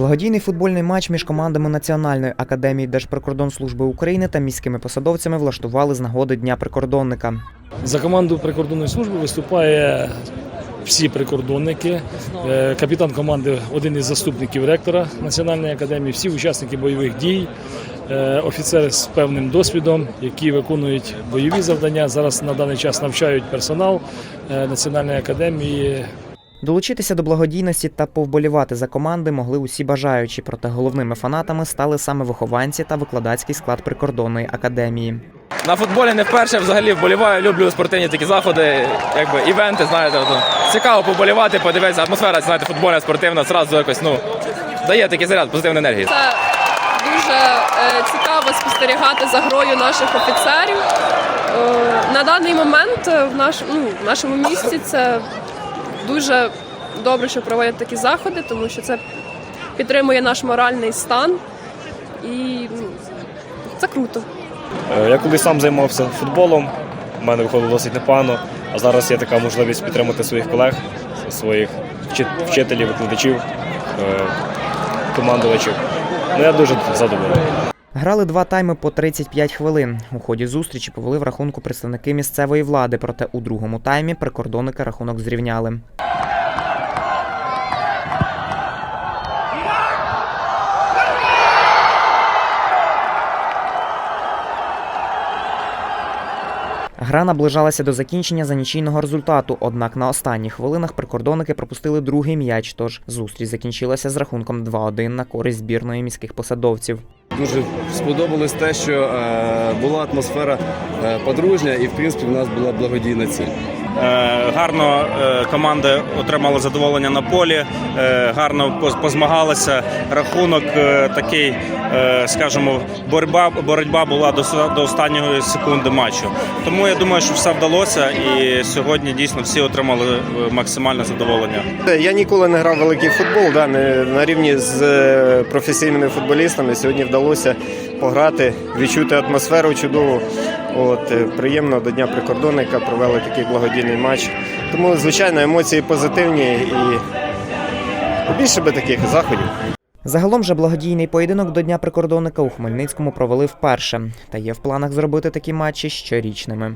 Благодійний футбольний матч між командами Національної академії Держприкордонслужби України та міськими посадовцями влаштували з нагоди Дня прикордонника. За команду прикордонної служби виступає всі прикордонники, Е, капітан команди один із заступників ректора Національної академії, всі учасники бойових дій, е, офіцери з певним досвідом, які виконують бойові завдання. Зараз на даний час навчають персонал е, Національної академії. Долучитися до благодійності та повболівати за команди могли усі бажаючі, проте головними фанатами стали саме вихованці та викладацький склад прикордонної академії. На футболі не вперше взагалі вболіваю, люблю спортивні такі заходи, якби івенти, знаєте. Цікаво поболівати, подивитися, атмосфера, знаєте, футбольна, спортивна, зразу якось, ну, дає такий заряд позитивної енергії. Це дуже е, цікаво спостерігати за грою наших офіцерів. Е, на даний момент е, в, наш, ну, в нашому місті це дуже добре, що проводять такі заходи, тому що це підтримує наш моральний стан і ну, це круто. Е, Я колись сам займався футболом, у мене виходило досить непогано, а зараз є така можливість підтримати своїх колег, своїх вчителів, викладачів, е, командувачів. Ну, я дуже задоволений. Грали два тайми по 35 хвилин. У ході зустрічі повели в рахунку представники місцевої влади, проте у другому таймі прикордонники рахунок зрівняли. Гра наближалася до закінчення за нічийного результату, однак на останніх хвилинах прикордонники пропустили другий м'яч, тож зустріч закінчилася з рахунком 2-1 на користь збірної міських посадовців. Дуже сподобалось те, що е, була атмосфера е, подружня, і в принципі в нас була благодійна ціль. Е, Гарно е, команда отримала задоволення на полі, е, гарно поз- позмагалася. Рахунок такий, скажімо, боротьба, боротьба була до, останньої секунди матчу. Тому я думаю, що все вдалося, і сьогодні дійсно всі отримали максимальне задоволення. Я ніколи не грав великий футбол, да, не на рівні з професійними футболістами. Сьогодні вдалося пограти, відчути атмосферу чудову. От, е, приємно до Дня прикордонника провели такий благодійний матч. Тому, звичайно, емоції позитивні і більше би таких заходів. Загалом же благодійний поєдинок до Дня прикордонника у Хмельницькому провели вперше, та є в планах зробити такі матчі щорічними.